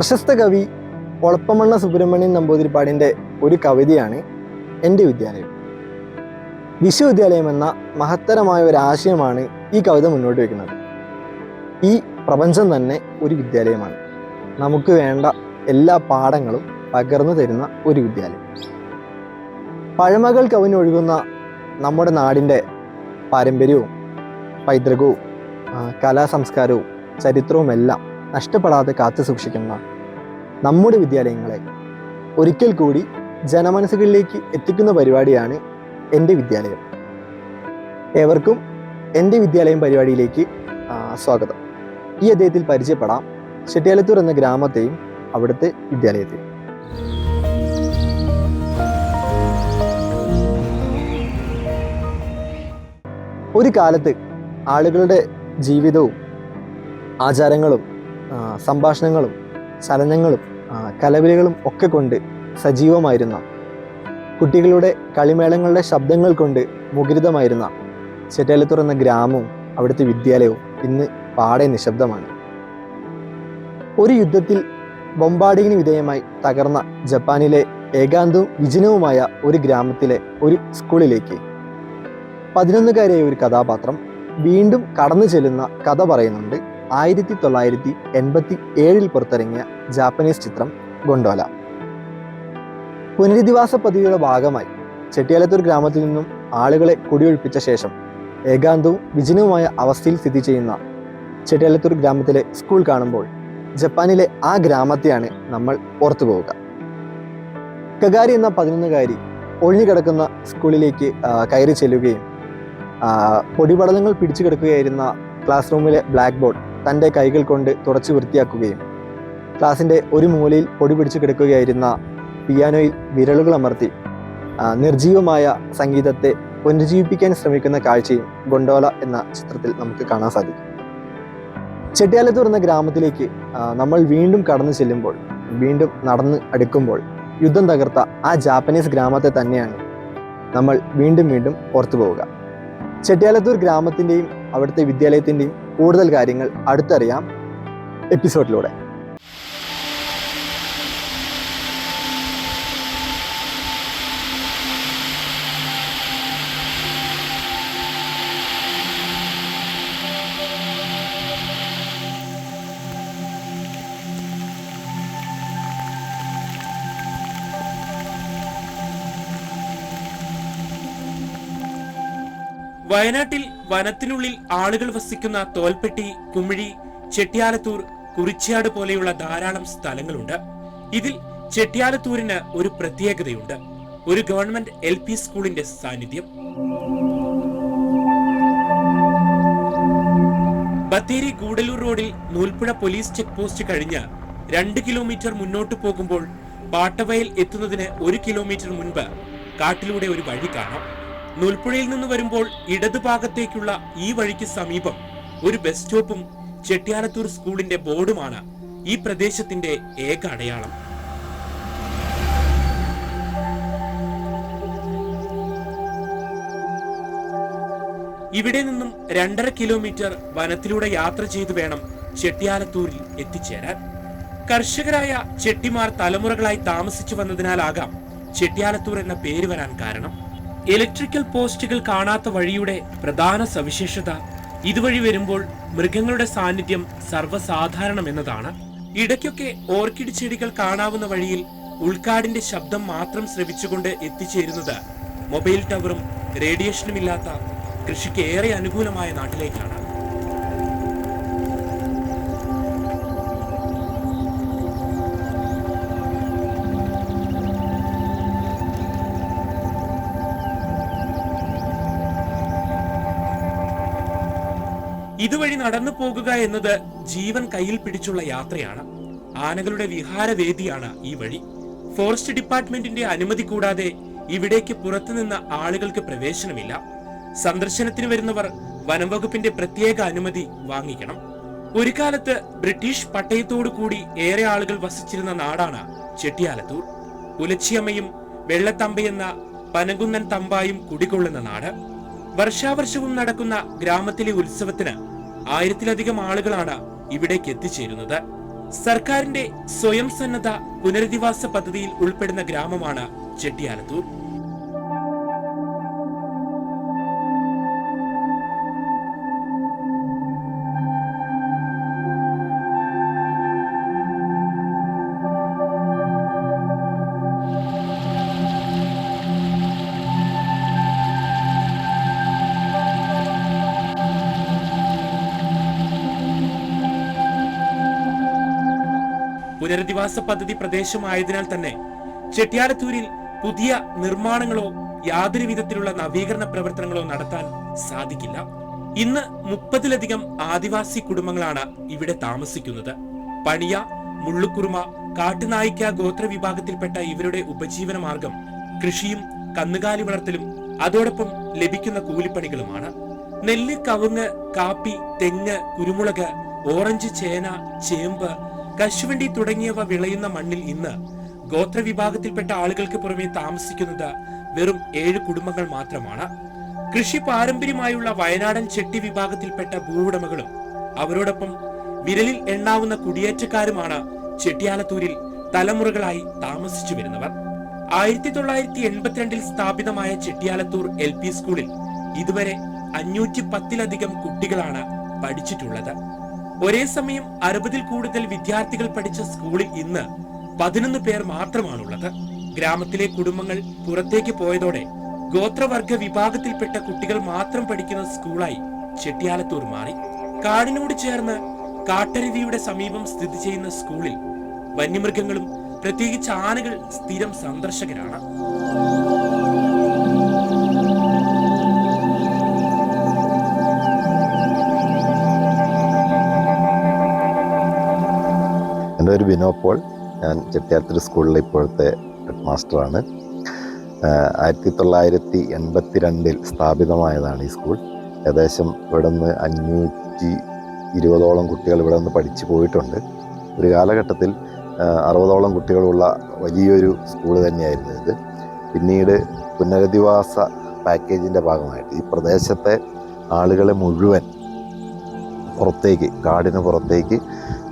പ്രശസ്ത കവി ഒളപ്പമണ്ണ സുബ്രഹ്മണ്യൻ നമ്പൂതിരിപ്പാടിന്റെ ഒരു കവിതയാണ് എന്റെ വിദ്യാലയം. വിശ്വവിദ്യാലയം എന്ന മഹത്തരമായ ഒരു ആശയമാണ് ഈ കവിത മുന്നോട്ട് വയ്ക്കുന്നത്. ഈ പ്രപഞ്ചം തന്നെ ഒരു വിദ്യാലയമാണ്. നമുക്ക് വേണ്ട എല്ലാ പാഠങ്ങളും പകർന്നു തരുന്ന ഒരു വിദ്യാലയം. പഴമകൾ കവിഞ്ഞൊഴുകുന്ന നമ്മുടെ നാടിന്റെ പാരമ്പര്യവും പൈതൃകവും കലാ കലാസംസ്കാരവും ചരിത്രവും എല്ലാം നഷ്ടപ്പെടാതെ കാത്തു സൂക്ഷിക്കുന്ന നമ്മുടെ വിദ്യാലയങ്ങളെ ഒരിക്കൽ കൂടി ജനമനസ്സുകളിലേക്ക് എത്തിക്കുന്ന പരിപാടിയാണ് എന്റെ വിദ്യാലയം. ഏവർക്കും എന്റെ വിദ്യാലയം പരിപാടിയിലേക്ക് സ്വാഗതം. ഈ അദ്ദേഹത്തിൽ പരിചയപ്പെടാം ചെട്ടിയാലത്തൂർ എന്ന ഗ്രാമത്തെയും അവിടുത്തെ വിദ്യാലയത്തെയും. ഒരു കാലത്ത് ആളുകളുടെ ജീവിതവും ആചാരങ്ങളും സംഭാഷണങ്ങളും ചലനങ്ങളും കലവിലുകളും ഒക്കെ കൊണ്ട് സജീവമായിരുന്ന കുട്ടികളുടെ കളിമേളങ്ങളുടെ ശബ്ദങ്ങൾ കൊണ്ട് മുഖരിതമായിരുന്ന ചെറ്റാലത്തൂർ എന്ന ഗ്രാമവും അവിടുത്തെ വിദ്യാലയവും ഇന്ന് പാടെ നിശബ്ദമാണ്. ഒരു യുദ്ധത്തിൽ ബോംബാടിങ്ങിന് വിധേയമായി തകർന്ന ജപ്പാനിലെ ഏകാന്തവും വിജനവുമായ ഒരു ഗ്രാമത്തിലെ ഒരു സ്കൂളിലേക്ക് പതിനൊന്നുകാരിയായ ഒരു കഥാപാത്രം വീണ്ടും കടന്നു ചെല്ലുന്ന കഥ പറയുന്നുണ്ട്. ആയിരത്തി തൊള്ളായിരത്തി എൺപത്തി ഏഴിൽ പുറത്തിറങ്ങിയ ജാപ്പനീസ് ചിത്രം ഗൊണ്ടോല. പുനരധിവാസ പദ്ധതിയുടെ ഭാഗമായി ചെട്ടിയാലത്തൂർ ഗ്രാമത്തിൽ നിന്നും ആളുകളെ കുടിയൊഴിപ്പിച്ച ശേഷം ഏകാന്തവും വിജനവുമായ അവസ്ഥയിൽ സ്ഥിതി ചെയ്യുന്ന ചെട്ടിയാലത്തൂർ ഗ്രാമത്തിലെ സ്കൂൾ കാണുമ്പോൾ ജപ്പാനിലെ ആ ഗ്രാമത്തെയാണ് നമ്മൾ ഓർത്തു പോവുക. കഗാരി എന്ന പതിനൊന്നുകാരി ഒഴിഞ്ഞുകിടക്കുന്ന സ്കൂളിലേക്ക് കയറി ചെല്ലുകയും പൊടിപടലങ്ങൾ പിടിച്ചു കിടക്കുകയായിരുന്ന ക്ലാസ് റൂമിലെ ബ്ലാക്ക് ബോർഡ് തന്റെ കൈകൾ കൊണ്ട് തുടച്ചു വൃത്തിയാക്കുകയും ക്ലാസിന്റെ ഒരു മൂലയിൽ പൊടി പിടിച്ചു കിടക്കുകയായിരുന്ന പിയാനോയിൽ വിരലുകൾ അമർത്തി നിർജീവമായ സംഗീതത്തെ പുനരുജ്ജീവിപ്പിക്കാൻ ശ്രമിക്കുന്ന കാഴ്ചയും ഗൊണ്ടോല എന്ന ചിത്രത്തിൽ നമുക്ക് കാണാൻ സാധിക്കും. ചെട്ടിയാലത്തൂർ എന്ന ഗ്രാമത്തിലേക്ക് നമ്മൾ വീണ്ടും കടന്നു ചെല്ലുമ്പോൾ വീണ്ടും നടന്ന് അടുക്കുമ്പോൾ യുദ്ധം തകർത്ത ആ ജാപ്പനീസ് ഗ്രാമത്തെ തന്നെയാണ് നമ്മൾ വീണ്ടും വീണ്ടും ഓർത്തു പോവുക ചെട്ടിയാലത്തൂർ ഗ്രാമത്തിന്റെയും അവിടുത്തെ വിദ്യാലയത്തിന്റെയും കൂടുതൽ കാര്യങ്ങൾ അടുത്തറിയാം എപ്പിസോഡിലൂടെ. വയനാട്ടിൽ വനത്തിനുള്ളിൽ ആളുകൾ വസിക്കുന്ന തോൽപ്പെട്ടി കുമിഴി ചെട്ടിയാലത്തൂർ കുറിച്ചാട് പോലെയുള്ള ധാരാളം സ്ഥലങ്ങളുണ്ട്. ഇതിൽ ചെട്ടിയാലത്തൂരിന് ഒരു പ്രത്യേകതയുണ്ട്. ഒരു ഗവൺമെന്റ് എൽ പി സ്കൂളിന്റെ സാന്നിധ്യം. ബത്തേരി ഗൂഡലൂർ റോഡിൽ നൂൽപ്പുഴ പോലീസ് ചെക്ക് പോസ്റ്റ് കഴിഞ്ഞ് രണ്ട് കിലോമീറ്റർ മുന്നോട്ട് പോകുമ്പോൾ പാട്ടവയൽ എത്തുന്നതിന് ഒരു കിലോമീറ്റർ മുൻപ് കാട്ടിലൂടെ ഒരു വഴി കാണാം. നൂൽപ്പുഴയിൽ നിന്ന് വരുമ്പോൾ ഇടതുഭാഗത്തേക്കുള്ള ഈ വഴിക്ക് സമീപം ഒരു ബസ് സ്റ്റോപ്പും ചെട്ടിയാലത്തൂർ സ്കൂളിന്റെ ബോർഡുമാണ് ഈ പ്രദേശത്തിന്റെ ഏക അടയാളം. ഇവിടെ നിന്നും രണ്ടര കിലോമീറ്റർ വനത്തിലൂടെ യാത്ര ചെയ്തു വേണം ചെട്ടിയാലത്തൂരിൽ എത്തിച്ചേരാൻ. കർഷകരായ ചെട്ടിമാർ തലമുറകളായി താമസിച്ചു വന്നതിനാലാകാം ചെട്ടിയാലത്തൂർ എന്ന പേര് വരാൻ കാരണം. ഇലക്ട്രിക്കൽ പോസ്റ്റുകൾ കാണാത്ത വഴിയുടെ പ്രധാന സവിശേഷത ഇതുവഴി വരുമ്പോൾ മൃഗങ്ങളുടെ സാന്നിധ്യം സർവസാധാരണം എന്നതാണ്. ഇടയ്ക്കൊക്കെ ഓർക്കിഡ് ചെടികൾ കാണാവുന്ന വഴിയിൽ ഉൾക്കാടിന്റെ ശബ്ദം മാത്രം ശ്രവിച്ചുകൊണ്ട് എത്തിച്ചേരുന്നത് മൊബൈൽ ടവറും റേഡിയേഷനും ഇല്ലാത്ത കൃഷിക്ക് ഏറെ അനുകൂലമായ നാട്ടിലേക്കാണ്. നടന്നു പോകുക എന്നത് ജീവൻ കയ്യിൽ പിടിച്ചുള്ള യാത്രയാണ്. ആനകളുടെ വിഹാരവേദിയാണ് ഈ വഴി. ഫോറസ്റ്റ് ഡിപ്പാർട്ട്മെന്റിന്റെ അനുമതി കൂടാതെ ഇവിടേക്ക് പുറത്തുനിന്ന് ആളുകൾക്ക് പ്രവേശനമില്ല. സന്ദർശനത്തിന് വരുന്നവർ വനംവകുപ്പിന്റെ പ്രത്യേക അനുമതി വാങ്ങിക്കണം. ഒരു കാലത്ത് ബ്രിട്ടീഷ് പട്ടയത്തോടു കൂടി ഏറെ ആളുകൾ വസിച്ചിരുന്ന നാടാണ് ചെട്ടിയാലത്തൂർ. ഉലച്ചിയമ്മയും വെള്ളത്തമ്പയെന്ന പനകുന്നൻ തമ്പായും കുടികൊള്ളുന്ന നാട്. വർഷാവർഷവും നടക്കുന്ന ഗ്രാമത്തിലെ ഉത്സവത്തിന് ആയിരത്തിലധികം ആളുകളാണ് ഇവിടേക്ക് എത്തിച്ചേരുന്നത്. സർക്കാരിന്റെ സ്വയം സന്നദ്ധ പുനരധിവാസ പദ്ധതിയിൽ ഉൾപ്പെടുന്ന ഗ്രാമമാണ് ചെട്ടിയാലത്തൂർ. പുനരധിവാസ പദ്ധതി പ്രദേശമായതിനാൽ തന്നെ ചെട്ടിയാലത്തൂരിൽ പുതിയ നിർമ്മാണങ്ങളോ യാതൊരു വിധത്തിലുള്ള നവീകരണ പ്രവർത്തനങ്ങളോ നടത്താൻ സാധിക്കില്ല. ഇന്ന് മുപ്പതിലധികം ആദിവാസി കുടുംബങ്ങളാണ് ഇവിടെ താമസിക്കുന്നത്. പണിയ മുള്ളുക്കുറുമ കാട്ടുനായിക്ക ഗോത്ര വിഭാഗത്തിൽപ്പെട്ട ഇവരുടെ ഉപജീവന മാർഗം കൃഷിയും കന്നുകാലി വളർത്തലും അതോടൊപ്പം ലഭിക്കുന്ന കൂലിപ്പണികളുമാണ്. നെല്ല് കവുങ്ങ് കാപ്പി തെങ്ങ് കുരുമുളക് ഓറഞ്ച് ചേന ചേമ്പ് കശുവണ്ടി തുടങ്ങിയവ വിളയുന്ന മണ്ണിൽ ഇന്ന് ഗോത്രവിഭാഗത്തിൽപ്പെട്ട ആളുകൾക്ക് പുറമെ താമസിക്കുന്നത് വെറും ഏഴ് കുടുംബങ്ങൾ മാത്രമാണ്. കൃഷി പാരമ്പര്യമായുള്ള വയനാടൻ ചെട്ടി വിഭാഗത്തിൽപ്പെട്ട ഭൂവുടമകളും അവരോടൊപ്പം വിരലിൽ എണ്ണാവുന്ന കുടിയേറ്റക്കാരുമാണ് ചെട്ടിയാലത്തൂരിൽ തലമുറകളായി താമസിച്ചു വരുന്നവർ. ആയിരത്തി തൊള്ളായിരത്തി എൺപത്തിരണ്ടിൽ സ്ഥാപിതമായ ചെട്ടിയാലത്തൂർ എൽ പി സ്കൂളിൽ ഇതുവരെ അഞ്ഞൂറ്റി പത്തിലധികം കുട്ടികളാണ് പഠിച്ചിട്ടുള്ളത്. ഒരേ സമയം അറുപതിൽ കൂടുതൽ വിദ്യാർത്ഥികൾ പഠിച്ച സ്കൂളിൽ ഇന്ന് പതിനൊന്ന് പേർ മാത്രമാണുള്ളത്. ഗ്രാമത്തിലെ കുടുംബങ്ങൾ പുറത്തേക്ക് പോയതോടെ ഗോത്രവർഗ വിഭാഗത്തിൽപ്പെട്ട കുട്ടികൾ മാത്രം പഠിക്കുന്ന സ്കൂളായി ചെട്ടിയാലത്തൂർ മാറി. കാടിനോട് ചേർന്ന് കാട്ടരുവിയുടെ സമീപം സ്ഥിതി ചെയ്യുന്ന സ്കൂളിൽ വന്യമൃഗങ്ങളും പ്രത്യേകിച്ച് ആനകൾ സ്ഥിരം സന്ദർശകരാണ്. എന്റെ പേര് ബിനോ പോൾ. ഞാൻ ചെട്ടിയാത്രി സ്കൂളിലെ ഇപ്പോഴത്തെ ഹെഡ് മാസ്റ്ററാണ് ആയിരത്തി തൊള്ളായിരത്തി എൺപത്തി രണ്ടിൽ സ്ഥാപിതമായതാണ് ഈ സ്കൂൾ. ഏകദേശം ഇവിടെ നിന്ന് അഞ്ഞൂറ്റി ഇരുപതോളം കുട്ടികൾ ഇവിടെ നിന്ന് പഠിച്ചു പോയിട്ടുണ്ട്. ഒരു കാലഘട്ടത്തിൽ അറുപതോളം കുട്ടികളുള്ള വലിയൊരു സ്കൂൾ തന്നെയായിരുന്നു ഇത്. പിന്നീട് പുനരധിവാസ പാക്കേജിന്റെ ഭാഗമായിട്ട് ഈ പ്രദേശത്തെ ആളുകളെ മുഴുവൻ പുറത്തേക്ക് കാടിന് പുറത്തേക്ക്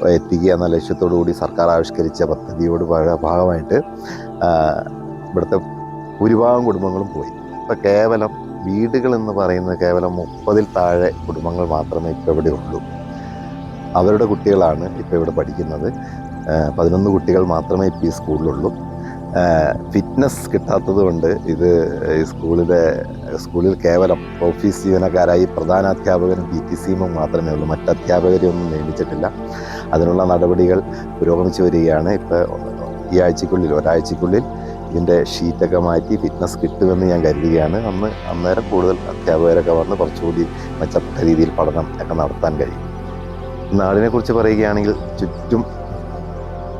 എത്തിക്കുക എന്ന ലക്ഷ്യത്തോടു കൂടി സർക്കാർ ആവിഷ്കരിച്ച പദ്ധതിയോട് ഭാഗ- ഭാഗമായിട്ട് ഇവിടുത്തെ ഭൂരിഭാഗം കുടുംബങ്ങളും പോയി. ഇപ്പം കേവലം വീടുകൾ എന്ന് പറയുന്നത് കേവലം മുപ്പതിൽ താഴെ കുടുംബങ്ങൾ മാത്രമേ ഇപ്പോൾ ഇവിടെ ഉള്ളൂ. അവരുടെ കുട്ടികളാണ് ഇപ്പോൾ ഇവിടെ പഠിക്കുന്നത്. പതിനൊന്ന് കുട്ടികൾ മാത്രമേ ഇപ്പോൾ ഈ സ്കൂളിലുള്ളൂ. ഫിറ്റ്നസ് കിട്ടാത്തത് കൊണ്ട് ഇത് ഈ സ്കൂളിലെ സ്കൂളിൽ കേവലം ഓഫീസ് ജീവനക്കാരായി പ്രധാന അധ്യാപകനും പി ടി സിയും മാത്രമേ ഉള്ളൂ. മറ്റ് അധ്യാപകരെ നിയമിച്ചിട്ടില്ല. അതിനുള്ള നടപടികൾ പുരോഗമിച്ചു വരികയാണ്. ഇപ്പോൾ ഈ ആഴ്ചക്കുള്ളിൽ ഒരാഴ്ചക്കുള്ളിൽ ഇതിന്റെ ഷീറ്റൊക്കെ മാറ്റി ഫിറ്റ്നസ് കിട്ടുമെന്ന് ഞാൻ കരുതുകയാണ്. അന്ന് അന്നേരം കൂടുതൽ അധ്യാപകരൊക്കെ വന്ന് കുറച്ചുകൂടി മെച്ചപ്പെട്ട രീതിയിൽ പഠനം ഒക്കെ നടത്താൻ കഴിയും. നാടിനെക്കുറിച്ച് പറയുകയാണെങ്കിൽ ചുറ്റും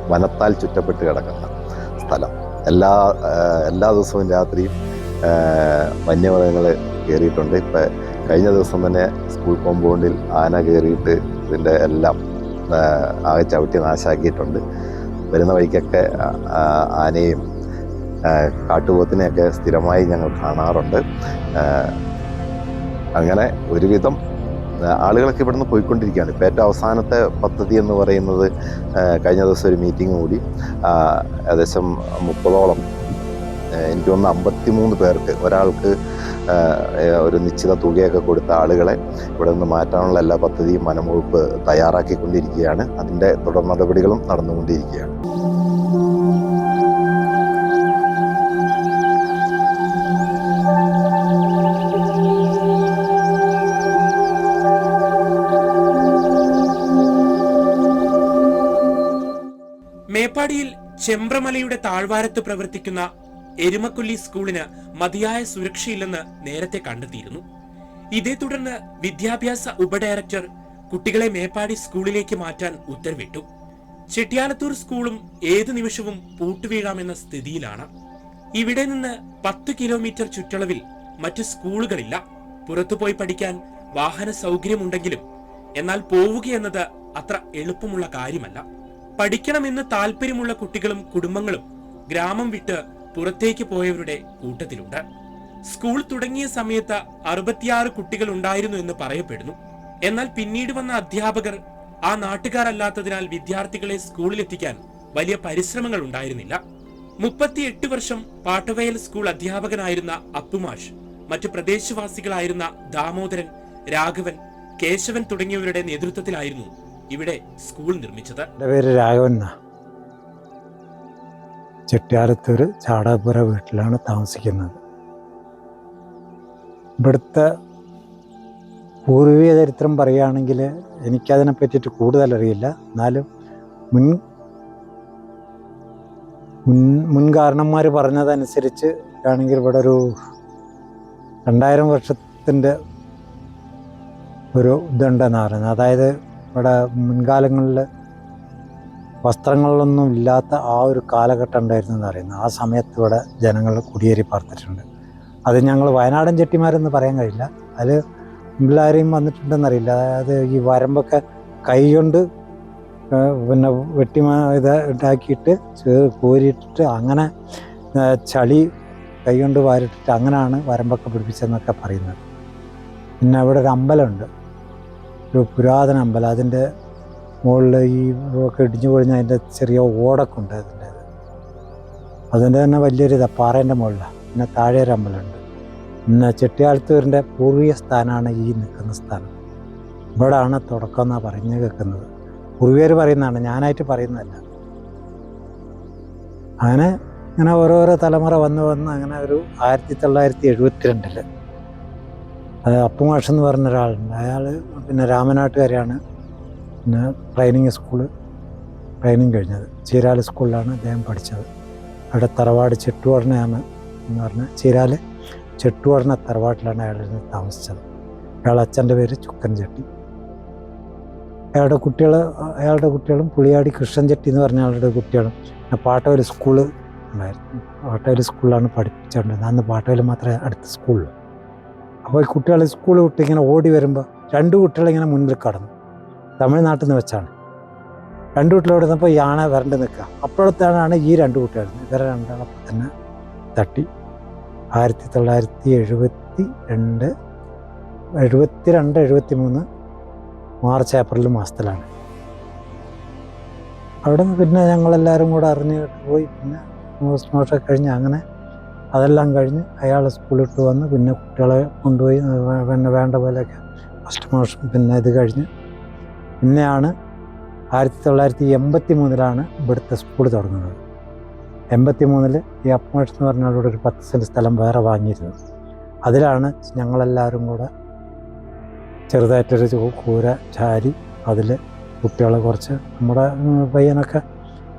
വനത്താൽ ചുറ്റപ്പെട്ട് കിടക്കുന്ന സ്ഥലം. എല്ലാ എല്ലാ ദിവസവും രാത്രിയും വന്യമൃഗങ്ങൾ കയറിയിട്ടുണ്ട്. ഇപ്പം കഴിഞ്ഞ ദിവസം തന്നെ സ്കൂൾ കോമ്പൗണ്ടിൽ ആന കയറിയിട്ട് ഇതിന്റെ എല്ലാം ആകെ ചവിട്ടി നാശാക്കിയിട്ടുണ്ട്. വരുന്ന വഴിക്കൊക്കെ ആനയും കാട്ടുപോത്തിനെയൊക്കെ സ്ഥിരമായി ഞങ്ങൾ കാണാറുണ്ട്. അങ്ങനെ ഒരുവിധം ആളുകളൊക്കെ ഇവിടുന്ന് പോയിക്കൊണ്ടിരിക്കുകയാണ്. ഇപ്പോൾ ഏറ്റവും അവസാനത്തെ പദ്ധതി എന്ന് പറയുന്നത് കഴിഞ്ഞ ദിവസം ഒരു മീറ്റിംഗ് കൂടി. ഏകദേശം മുപ്പതോളം എനിക്ക് തോന്നുന്നു അമ്പത്തി മൂന്ന് പേർക്ക് ഒരാൾക്ക് ഒരു നിശ്ചിത തുകയൊക്കെ കൊടുത്ത ആളുകളെ ഇവിടെ നിന്ന് മാറ്റാനുള്ള എല്ലാ പദ്ധതിയും വനംവകുപ്പ് തയ്യാറാക്കിക്കൊണ്ടിരിക്കുകയാണ്. അതിന്റെ തുടർ നടപടികളും നടന്നുകൊണ്ടിരിക്കുകയാണ്. ചെമ്പ്രമലയുടെ താഴ്വാരത്ത് പ്രവർത്തിക്കുന്ന എരുമക്കൊല്ലി സ്കൂളിന് മതിയായ സുരക്ഷയില്ലെന്ന് നേരത്തെ കണ്ടെത്തിയിരുന്നു. ഇതേ തുടർന്ന് വിദ്യാഭ്യാസ ഉപഡയറക്ടർ കുട്ടികളെ മേപ്പാടി സ്കൂളിലേക്ക് മാറ്റാൻ ഉത്തരവിട്ടു. ചെട്ടിയാലത്തൂർ സ്കൂളും ഏതു നിമിഷവും പൂട്ടുവീഴാമെന്ന സ്ഥിതിയിലാണ്. ഇവിടെ നിന്ന് പത്ത് കിലോമീറ്റർ ചുറ്റളവിൽ മറ്റു സ്കൂളുകളില്ല. പുറത്തുപോയി പഠിക്കാൻ വാഹന സൗകര്യമുണ്ടെങ്കിലും എന്നാൽ പോവുകയെന്നത് അത്ര എളുപ്പമുള്ള കാര്യമല്ല. പഠിക്കണമെന്ന് താല്പര്യമുള്ള കുട്ടികളും കുടുംബങ്ങളും ഗ്രാമം വിട്ട് പുറത്തേക്ക് പോയവരുടെ കൂട്ടത്തിലുണ്ട്. സ്കൂൾ തുടങ്ങിയ സമയത്ത് അറുപത്തിയാറ് കുട്ടികൾ ഉണ്ടായിരുന്നു എന്ന് പറയപ്പെടുന്നു. എന്നാൽ പിന്നീട് വന്ന അധ്യാപകർ ആ നാട്ടുകാരല്ലാത്തതിനാൽ വിദ്യാർത്ഥികളെ സ്കൂളിലെത്തിക്കാൻ വലിയ പരിശ്രമങ്ങൾ ഉണ്ടായിരുന്നില്ല. മുപ്പത്തിയെട്ട് വർഷം പാട്ടവയൽ സ്കൂൾ അധ്യാപകനായിരുന്ന അപ്പുമാഷ് മറ്റു പ്രദേശവാസികളായിരുന്ന ദാമോദരൻ രാഘവൻ കേശവൻ തുടങ്ങിയവരുടെ നേതൃത്വത്തിലായിരുന്നു ഇവിടെ സ്കൂൾ നിർമ്മിച്ചത് എന്റെ പേര് രാഘവൻ ചെട്ടിയാലത്തൂർ ചാടാപ്പുര വീട്ടിലാണ് താമസിക്കുന്നത്. ഇവിടുത്തെ പൂർവീക ചരിത്രം പറയുകയാണെങ്കിൽ എനിക്കതിനെ പറ്റിയിട്ട് കൂടുതൽ അറിയില്ല എന്നാലും മുൻ മുൻ മുൻകാരണന്മാർ പറഞ്ഞതനുസരിച്ച് ആണെങ്കിൽ ഇവിടെ ഒരു രണ്ടായിരം വർഷത്തിന്റെ ഒരു ഇതുണ്ടെന്നാണ് പറയുന്നത്. അതായത് ഇവിടെ മുൻകാലങ്ങളിൽ വസ്ത്രങ്ങളിലൊന്നും ഇല്ലാത്ത ആ ഒരു കാലഘട്ടം ഉണ്ടായിരുന്നു എന്ന് പറയുന്നത് ആ സമയത്ത് ഇവിടെ ജനങ്ങൾ കുടിയേറി പാർത്തിട്ടുണ്ട്. അത് ഞങ്ങൾ വയനാടൻ ചെട്ടിമാരെന്ന് പറയാൻ കഴിയില്ല. അതിൽ പിള്ളേരെയും വന്നിട്ടുണ്ടെന്നറിയില്ല. അതായത് ഈ വരമ്പൊക്കെ കൈ കൊണ്ട് പിന്നെ വെട്ടിമാ ഇത് ഉണ്ടാക്കിയിട്ട് കോരിയിട്ടിട്ട് അങ്ങനെ ചളി കൈ കൊണ്ട് വാരിട്ടിട്ട് അങ്ങനെയാണ് വരമ്പൊക്കെ പിടിപ്പിച്ചതെന്നൊക്കെ പറയുന്നത്. പിന്നെ അവിടെ ഒരു അമ്പലമുണ്ട്. ഒരു പുരാതന അമ്പലം. അതിന്റെ മുകളിൽ ഈ ഒക്കെ ഇടിഞ്ഞു പൊളിഞ്ഞ അതിന്റെ ചെറിയ ഓടക്കുണ്ട് അതിന്റെ അതിന്റെ തന്നെ വലിയൊരു ഇതാണ് പാറേന്റെ മുകളിലാണ് പിന്നെ താഴെ ഒരു അമ്പലമുണ്ട്. പിന്നെ ചെട്ടിയാലത്തൂരിന്റെ പൂർവീയ സ്ഥാനമാണ് ഈ നിൽക്കുന്ന സ്ഥാനം ഇവിടാണ് തുടക്കം എന്നാണ് പറഞ്ഞു കേൾക്കുന്നത്. പൂർവീയർ പറയുന്നതാണ് ഞാനായിട്ട് പറയുന്നതല്ല. അങ്ങനെ ഇങ്ങനെ ഓരോരോ തലമുറ വന്ന് വന്ന് അങ്ങനെ ഒരു ആയിരത്തി തൊള്ളായിരത്തി എഴുപത്തിരണ്ടിൽ അത് അപ്പുമാഷ് എന്ന് പറഞ്ഞ ഒരാളുണ്ട് അയാൾ പിന്നെ രാമനാട്ടുകാരെയാണ്. പിന്നെ ട്രെയിനിങ് സ്കൂൾ ട്രെയിനിങ് കഴിഞ്ഞത്. ചീരാൽ സ്കൂളിലാണ് അദ്ദേഹം പഠിച്ചത്. അവിടെ തറവാട് ചെട്ടുവടനയാണ് എന്ന് പറഞ്ഞ ചീരാൽ ചെട്ടുവടന തറവാട്ടിലാണ് അയാൾ താമസിച്ചത്. അയാൾ അച്ഛന്റെ പേര് ചുക്കൻ ചെട്ടി. അയാളുടെ കുട്ടികൾ അയാളുടെ കുട്ടികളും പുളിയാടി കൃഷ്ണൻ ചെട്ടി എന്ന് പറഞ്ഞ ആളുടെ കുട്ടികളും. പിന്നെ പാട്ടവൽ സ്കൂൾ ഉണ്ടായിരുന്നു. പാട്ടവൽ സ്കൂളിലാണ് പഠിപ്പിച്ചുകൊണ്ടിരുന്നത് അന്ന് പാട്ടവൽ മാത്രമേ അടുത്ത സ്കൂളിൽ അപ്പോൾ കുട്ടികൾ സ്കൂൾ വിട്ട് ഇങ്ങനെ ഓടി വരുമ്പോൾ രണ്ട് കുട്ടികളിങ്ങനെ മുന്നിൽ കടന്നു. തമിഴ്നാട്ടിൽ നിന്ന് വെച്ചാണ്. രണ്ട് കുട്ടികളോട് നിന്നപ്പോൾ ഈ ആണ വരണ്ട് നിൽക്കുക. അപ്പോഴത്താണ് ഈ രണ്ട് കുട്ടികൾ ഇവരെ രണ്ടാളപ്പം തന്നെ തട്ടി. ആയിരത്തി തൊള്ളായിരത്തി എഴുപത്തി രണ്ട് എഴുപത്തി രണ്ട് എഴുപത്തി മൂന്ന് മാർച്ച് ഏപ്രിൽ മാസത്തിലാണ്. അവിടെ നിന്ന് പിന്നെ ഞങ്ങളെല്ലാവരും കൂടെ അറിഞ്ഞ് പോയി. പിന്നെ പോസ്റ്റ്മോർട്ടം കഴിഞ്ഞ് അങ്ങനെ അതെല്ലാം കഴിഞ്ഞ് അയാൾ സ്കൂളിട്ട് വന്ന് പിന്നെ കുട്ടികളെ കൊണ്ടുപോയി പിന്നെ വേണ്ട പോലെയൊക്കെ ഫസ്റ്റ് മോഷൻ പിന്നെ ഇത് കഴിഞ്ഞ്. പിന്നെയാണ് ആയിരത്തി തൊള്ളായിരത്തി എൺപത്തി മൂന്നിലാണ് ഇവിടുത്തെ സ്കൂൾ തുടങ്ങുന്നത്. എൺപത്തി മൂന്നിൽ ഈ അപ്പമാഷ് എന്ന് പറഞ്ഞ ആളോട് ഒരു പത്ത് സെന്റ് സ്ഥലം വേറെ വാങ്ങിയിരുന്നത് അതിലാണ് ഞങ്ങളെല്ലാവരും കൂടെ ചെറുതായിട്ടൊരു കൂര ചാരി അതിൽ കുട്ടികളെ കുറച്ച് നമ്മുടെ പയ്യനൊക്കെ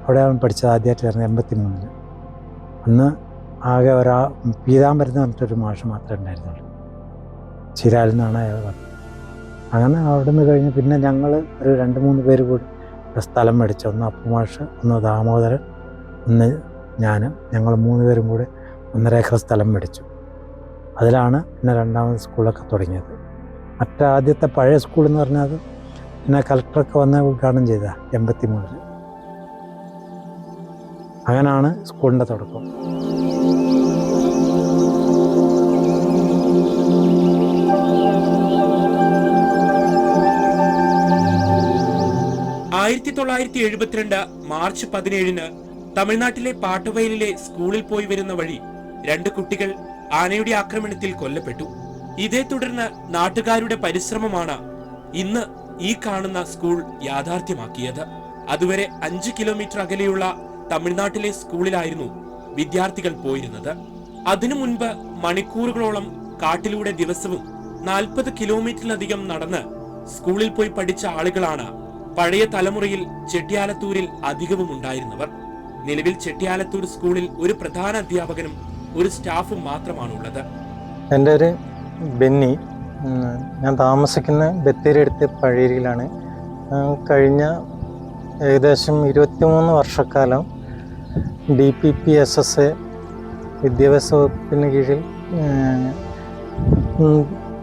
അവിടെയാണ് പഠിച്ചത് ആദ്യമായിട്ടായിരുന്നു എൺപത്തി മൂന്നിൽ അന്ന് ആകെ ഒരാ പീതാംബരം എന്ന് പറഞ്ഞിട്ടൊരു മാഷ് മാത്രമേ ഉണ്ടായിരുന്നുള്ളൂ. ചിരാലിൽ നിന്നാണ് അയാൾ പറഞ്ഞത് അങ്ങനെ അവിടെ നിന്ന് കഴിഞ്ഞ് പിന്നെ ഞങ്ങൾ ഒരു രണ്ട് മൂന്ന് പേര് കൂടി സ്ഥലം മേടിച്ചു. ഒന്ന് അപ്പുമാഷ് ഒന്ന് ദാമോദരൻ ഒന്ന് ഞാൻ ഞങ്ങൾ മൂന്ന് പേരും കൂടി ഒന്നര ഏക്കർ സ്ഥലം മേടിച്ചു. അതിലാണ് പിന്നെ രണ്ടാമത് സ്കൂളൊക്കെ തുടങ്ങിയത്. മറ്റാദ്യത്തെ പഴയ സ്കൂൾ എന്ന് പറഞ്ഞാൽ പിന്നെ കലക്ടറൊക്കെ വന്ന് ഉദ്ഘാടനം ചെയ്ത എൺപത്തി മൂന്നിൽ അങ്ങനെയാണ് സ്കൂളിന്റെ തുടക്കം. ആയിരത്തി തൊള്ളായിരത്തി എഴുപത്തിരണ്ട് മാർച്ച് പതിനേഴിന് തമിഴ്നാട്ടിലെ പാട്ടുവയലിലെ സ്കൂളിൽ പോയി വരുന്ന വഴി രണ്ട് കുട്ടികൾ ആനയുടെ ആക്രമണത്തിൽ കൊല്ലപ്പെട്ടു. ഇതേ തുടർന്ന് നാട്ടുകാരുടെ പരിശ്രമമാണ് ഇന്ന് ഈ കാണുന്ന സ്കൂൾ യാഥാർത്ഥ്യമാക്കിയത്. അതുവരെ അഞ്ച് കിലോമീറ്റർ അകലെയുള്ള തമിഴ്നാട്ടിലെ സ്കൂളിലായിരുന്നു വിദ്യാർത്ഥികൾ പോയിരുന്നത്. അതിനു മുൻപ് മണിക്കൂറുകളോളം കാട്ടിലൂടെ ദിവസവും നാൽപ്പത് കിലോമീറ്ററിലധികം നടന്ന് സ്കൂളിൽ പോയി പഠിച്ച ആളുകളാണ് പഴയ തലമുറയിൽ ചെട്ടിയാലത്തൂരിൽ അധികവും ഉണ്ടായിരുന്നവർ നിലവിൽ ചെട്ടിയാലത്തൂർ സ്കൂളിൽ ഒരു പ്രധാന അധ്യാപകനും ഒരു സ്റ്റാഫും മാത്രമാണ് ഉള്ളത് എന്റെ ഒരു ബെന്നി. ഞാൻ താമസിക്കുന്ന ബത്തേരി അടുത്ത് പഴയരിയിലാണ് കഴിഞ്ഞ ഏകദേശം ഇരുപത്തിമൂന്ന് വർഷക്കാലം D P P S S A വിദ്യാഭ്യാസ വകുപ്പിന് കീഴിൽ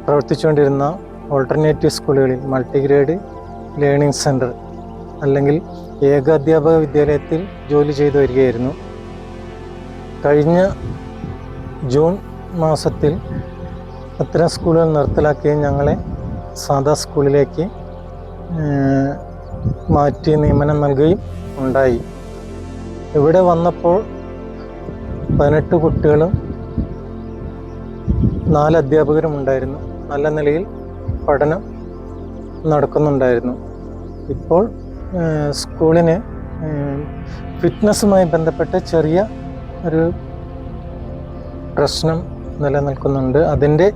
പ്രവർത്തിച്ചുകൊണ്ടിരുന്ന ഓൾട്ടർനേറ്റീവ് സ്കൂളുകളിൽ മൾട്ടിഗ്രേഡ് ലേണിംഗ് സെന്റർ അല്ലെങ്കിൽ ഏകാധ്യാപക വിദ്യാലയത്തിൽ ജോലി ചെയ്തു വരികയായിരുന്നു. കഴിഞ്ഞ ജൂൺ മാസത്തിൽ അത്തരം സ്കൂളുകൾ നിർത്തലാക്കുകയും ഞങ്ങളെ സാധാ സ്കൂളിലേക്ക് മാറ്റി നിയമനം നൽകുകയും ഉണ്ടായി. ഇവിടെ വന്നപ്പോൾ പതിനെട്ട് കുട്ടികളും നാല് അധ്യാപകരും ഉണ്ടായിരുന്നു. നല്ല നിലയിൽ പഠനം നടക്കുന്നുണ്ടായിരുന്നു. ഇപ്പോൾ സ്കൂളിന് ഫിറ്റ്നസ്സുമായി ബന്ധപ്പെട്ട് ചെറിയ ഒരു പ്രശ്നം നിലനിൽക്കുന്നുണ്ട്. അതിന്റെ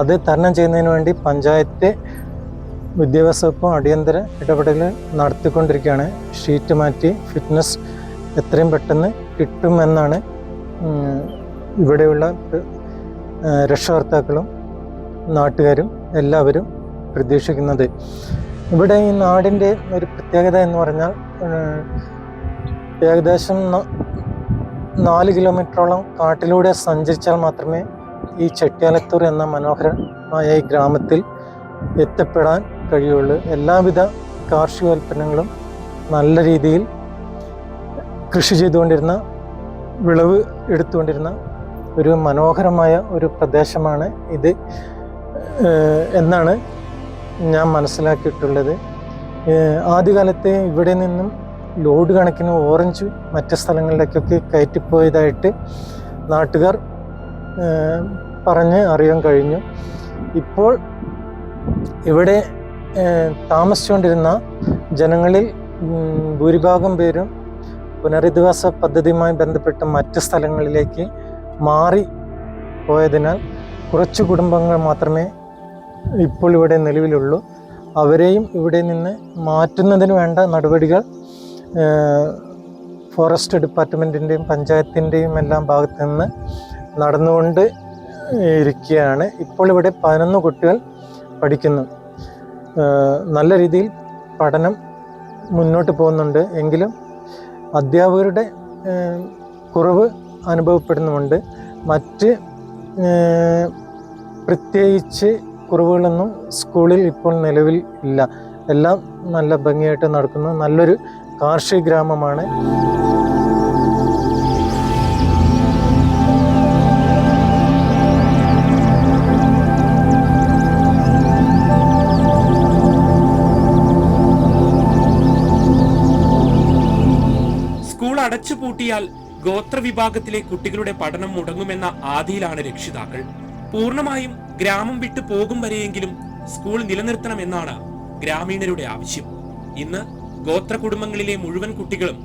അത് തരണം ചെയ്യുന്നതിന് വേണ്ടി പഞ്ചായത്ത് വിദ്യാഭ്യാസ വകുപ്പും അടിയന്തര ഇടപെടൽ നടത്തിക്കൊണ്ടിരിക്കുകയാണ്. ഷീറ്റ് മാറ്റി ഫിറ്റ്നസ് എത്രയും പെട്ടെന്ന് കിട്ടുമെന്നാണ് ഇവിടെയുള്ള രക്ഷകർത്താക്കളും നാട്ടുകാരും എല്ലാവരും പ്രതീക്ഷിക്കുന്നത്. ഇവിടെ ഈ നാടിന്റെ ഒരു പ്രത്യേകത എന്ന് പറഞ്ഞാൽ ഏകദേശം നാല് കിലോമീറ്ററോളം കാട്ടിലൂടെ സഞ്ചരിച്ചാൽ മാത്രമേ ഈ ചെട്ടിയാലത്തൂർ എന്ന മനോഹരമായ ഈ ഗ്രാമത്തിൽ എത്തപ്പെടാൻ കഴിയുള്ളൂ. എല്ലാവിധ കാർഷികോൽപ്പന്നങ്ങളും നല്ല രീതിയിൽ കൃഷി ചെയ്തുകൊണ്ടിരുന്ന വിളവ് എടുത്തുകൊണ്ടിരുന്ന ഒരു മനോഹരമായ ഒരു പ്രദേശമാണ് ഇത്. എന്നാണ് ഞാൻ മനസ്സിലാക്കിയിട്ടുള്ളത്. ആദ്യകാലത്ത് ഇവിടെ നിന്നും ലോഡ് കണക്കിന് ഓറഞ്ച് മറ്റ് സ്ഥലങ്ങളിലേക്കൊക്കെ കയറ്റിപ്പോയതായിട്ട് നാട്ടുകാർ പറഞ്ഞ് അറിയാൻ കഴിഞ്ഞു. ഇപ്പോൾ ഇവിടെ താമസിച്ചുകൊണ്ടിരുന്ന ജനങ്ങളിൽ ഭൂരിഭാഗം പേരും പുനരധിവാസ പദ്ധതിയുമായി ബന്ധപ്പെട്ട മറ്റ് സ്ഥലങ്ങളിലേക്ക് മാറി പോയതിനാൽ കുറച്ച് കുടുംബങ്ങൾ മാത്രമേ ഇപ്പോൾ ഇവിടെ നിലവിലുള്ളൂ. അവരെയും ഇവിടെ നിന്ന് മാറ്റുന്നതിന് വേണ്ട നടപടികൾ ഫോറസ്റ്റ് ഡിപ്പാർട്ട്മെന്റിന്റെയും പഞ്ചായത്തിന്റെയും എല്ലാം ഭാഗത്ത് നിന്ന് നടന്നുകൊണ്ട് ഇരിക്കുകയാണ്. ഇപ്പോൾ ഇവിടെ പതിനൊന്ന് കുട്ടികൾ പഠിക്കുന്നു. നല്ല രീതിയിൽ പഠനം മുന്നോട്ട് പോകുന്നുണ്ട്. എങ്കിലും അധ്യാപകരുടെ കുറവ് അനുഭവപ്പെടുന്നുമുണ്ട്. മറ്റ് പ്രത്യേകിച്ച് കുറവുകളൊന്നും സ്കൂളിൽ ഇപ്പോൾ നിലവിൽ ഇല്ല. എല്ലാം നല്ല ഭംഗിയായിട്ട് നടക്കുന്നു. നല്ലൊരു കാർഷിക ഗ്രാമമാണ്. സ്കൂൾ അടച്ചുപൂട്ടിയാൽ ഗോത്രവിഭാഗത്തിലെ കുട്ടികളുടെ പഠനം മുടങ്ങുമെന്ന ആധിയിലാണ് രക്ഷിതാക്കൾ. പൂർണമായും ഗ്രാമം വിട്ടു പോകും വരെയെങ്കിലും സ്കൂൾ നിലനിർത്തണമെന്നാണ് ഗ്രാമീണരുടെ ആവശ്യം. ഇന്ന് ഗോത്ര കുടുംബങ്ങളിലെ മുഴുവൻ കുട്ടികളും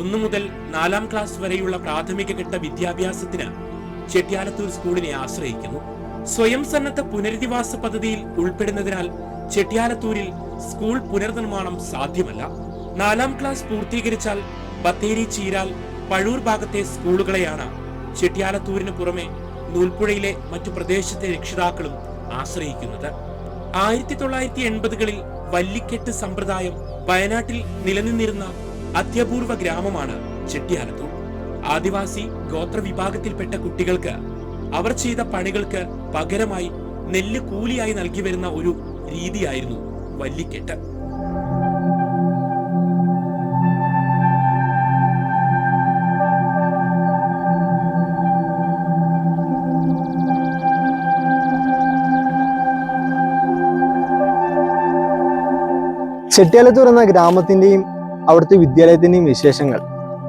ഒന്നു മുതൽ നാലാം ക്ലാസ് വരെയുള്ള പ്രാഥമിക ഘട്ട വിദ്യാഭ്യാസത്തിന് ചെട്ടിയാലത്തൂർ സ്കൂളിനെ ആശ്രയിക്കുന്നു. സ്വയം സന്നദ്ധ പുനരധിവാസ പദ്ധതിയിൽ ഉൾപ്പെടുന്നതിനാൽ ചെട്ടിയാലത്തൂരിൽ സ്കൂൾ പുനർനിർമ്മാണം സാധ്യമല്ല. നാലാം ക്ലാസ് പൂർത്തീകരിച്ചാൽ ബത്തേരി ചീരാൽ പഴൂർ ഭാഗത്തെ സ്കൂളുകളെയാണ് ചെട്ടിയാലത്തൂരിന് പുറമെ നൂൽപ്പുഴയിലെ മറ്റു പ്രദേശത്തെ രക്ഷിതാക്കളും ആശ്രയിക്കുന്നത്. ആയിരത്തി തൊള്ളായിരത്തി എൺപതുകളിൽ വല്ലിക്കെട്ട് സമ്പ്രദായം വയനാട്ടിൽ നിലനിന്നിരുന്ന അത്യപൂർവ ഗ്രാമമാണ് ചെട്ടിയാലത്തൂർ. ആദിവാസി ഗോത്ര വിഭാഗത്തിൽപ്പെട്ട കുട്ടികൾക്ക് അവർ ചെയ്ത പണികൾക്ക് പകരമായി നെല്ല് കൂലിയായി നൽകി വരുന്ന ഒരു രീതിയായിരുന്നു വല്ലിക്കെട്ട്. ചെട്ടിയാലത്തൂർ എന്ന ഗ്രാമത്തിന്റെയും അവിടുത്തെ വിദ്യാലയത്തിന്റെയും വിശേഷങ്ങൾ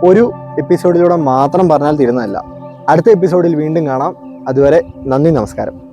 ഒരു എപ്പിസോഡിലൂടെ മാത്രം പറഞ്ഞാൽ തീരുന്നതല്ല. അടുത്ത എപ്പിസോഡിൽ വീണ്ടും കാണാം. അതുവരെ നന്ദി നമസ്കാരം.